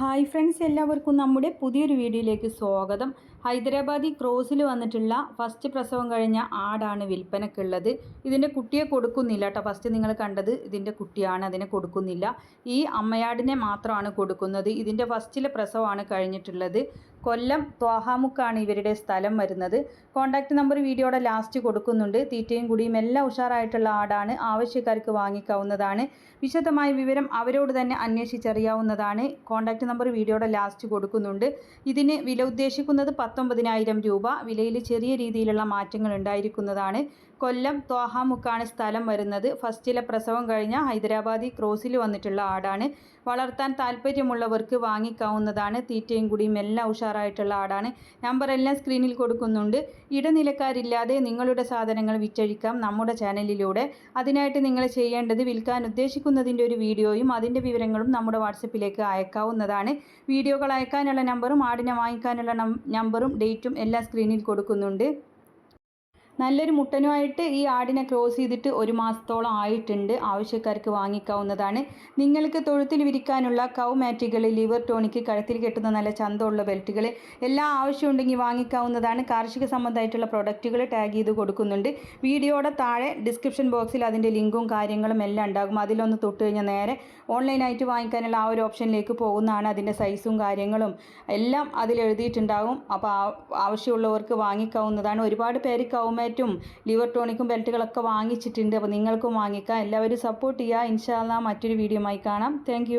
Hi friends എല്ലാവർക്കും നമ്മുടെ പുതിയൊരു വീഡിയോയിലേക്ക് സ്വാഗതം. ഹൈദരാബാദി ക്രോസിൽ വന്നിട്ടുള്ള ഫസ്റ്റ് പ്രസവം കഴിഞ്ഞ ആടാണ് വിൽപ്പനക്കുള്ളത്. ഇതിന്റെ കുട്ടിയെ കൊടുക്കുന്നില്ല കേട്ടോ. ഫസ്റ്റ് നിങ്ങൾ കണ്ടത് ഇതിന്റെ കുട്ടിയാണ് അതിനെ കൊടുക്കുന്നില്ല. ഈ അമ്മയാടിനെ മാത്രമാണ് കൊടുക്കുന്നത്. ഇതിന്റെ ഫസ്റ്റിലെ പ്രസവമാണ് കഴിഞ്ഞിട്ടുള്ളത്. കൊല്ലം ത്വാഹാമുക്കാണ് ഇവരുടെ സ്ഥലം വരുന്നത്. കോൺടാക്റ്റ് നമ്പർ വീഡിയോയുടെ ലാസ്റ്റ് കൊടുക്കുന്നുണ്ട്. തീറ്റയും കുടിയും എല്ലാം ഉഷാറായിട്ടുള്ള ആടാണ്. ആവശ്യക്കാർക്ക് വാങ്ങിക്കാവുന്നതാണ്. വിശദമായ വിവരം അവരോട് തന്നെ അന്വേഷിച്ചറിയാവുന്നതാണ്. കോൺടാക്റ്റ് നമ്പർ വീഡിയോയുടെ ലാസ്റ്റ് കൊടുക്കുന്നുണ്ട്. ഇതിന് വില ഉദ്ദേശിക്കുന്നത് പത്തൊമ്പതിനായിരം രൂപ. വിലയിൽ ചെറിയ രീതിയിലുള്ള മാറ്റങ്ങൾ ഉണ്ടായിരിക്കുന്നതാണ്. കൊല്ലം ത്വാഹാമുക്കാണ് സ്ഥലം വരുന്നത്. ഫസ്റ്റിലെ പ്രസവം കഴിഞ്ഞ ഹൈദരാബാദി ക്രോസിൽ വന്നിട്ടുള്ള ആടാണ്. വളർത്താൻ താല്പര്യമുള്ളവർക്ക് വാങ്ങിക്കാവുന്നതാണ്. തീറ്റയും കൂടിയും എല്ലാം ഉഷാറായിട്ടുള്ള ആടാണ്. നമ്പർ എല്ലാം സ്ക്രീനിൽ കൊടുക്കുന്നുണ്ട്. ഇടനിലക്കാരില്ലാതെ നിങ്ങളുടെ സാധനങ്ങൾ വിറ്റഴിക്കാം നമ്മുടെ ചാനലിലൂടെ. അതിനായിട്ട് നിങ്ങൾ ചെയ്യേണ്ടത് വിൽക്കാൻ ഉദ്ദേശിക്കുന്നതിന്റെ ഒരു വീഡിയോയും അതിന്റെ വിവരങ്ങളും നമ്മുടെ വാട്സപ്പിലേക്ക് അയക്കാവുന്നതാണ്. വീഡിയോകൾ അയക്കാനുള്ള നമ്പറും ആടിനെ വാങ്ങിക്കാനുള്ള നമ്പറും ഡേറ്റും എല്ലാം സ്ക്രീനിൽ കൊടുക്കുന്നുണ്ട്. നല്ലൊരു മുട്ടനുമായിട്ട് ഈ ആടിനെ ക്രോസ് ചെയ്തിട്ട് ഒരു മാസത്തോളം ആയിട്ടുണ്ട്. ആവശ്യക്കാർക്ക് വാങ്ങിക്കാവുന്നതാണ്. നിങ്ങൾക്ക് തൊഴുത്തിൽ വിരിക്കാനുള്ള കൗ മാറ്റുകൾ ലിവർ ടോണിക്ക് കഴുത്തിൽ കെട്ടുന്ന നല്ല ചന്തമുള്ള ബെൽറ്റുകൾ എല്ലാം ആവശ്യമുണ്ടെങ്കിൽ വാങ്ങിക്കാവുന്നതാണ്. കാർഷിക സംബന്ധമായിട്ടുള്ള പ്രൊഡക്റ്റുകൾ ടാഗ് ചെയ്ത് കൊടുക്കുന്നുണ്ട്. വീഡിയോയുടെ താഴെ ഡിസ്ക്രിപ്ഷൻ ബോക്സിൽ അതിന്റെ ലിങ്കും കാര്യങ്ങളും എല്ലാം ഉണ്ടാകും. അതിലൊന്ന് തൊട്ട് കഴിഞ്ഞാൽ നേരെ ഓൺലൈനായിട്ട് വാങ്ങിക്കാനുള്ള ആ ഒരു ഓപ്ഷനിലേക്ക് പോകുന്നതാണ് അതിന്റെ സൈസും കാര്യങ്ങളും. എല്ലാം അതിൽ എഴുതിയിട്ടുണ്ടാകും അപ്പോൾ ആവശ്യമുള്ളവർക്ക് വാങ്ങിക്കാവുന്നതാണ്. ഒരുപാട് പേര് കൗമ പ്ലേറ്റും ലിവർ ടോണിക്കും ബെൽറ്റുകളൊക്കെ വാങ്ങിച്ചിട്ടുണ്ട്. അപ്പോൾ നിങ്ങൾക്കും വാങ്ങിക്കാം. എല്ലാവരും സപ്പോർട്ട് ചെയ്യുക. ഇൻഷാല്ല മറ്റൊരു വീഡിയോ ആയി കാണാം. താങ്ക്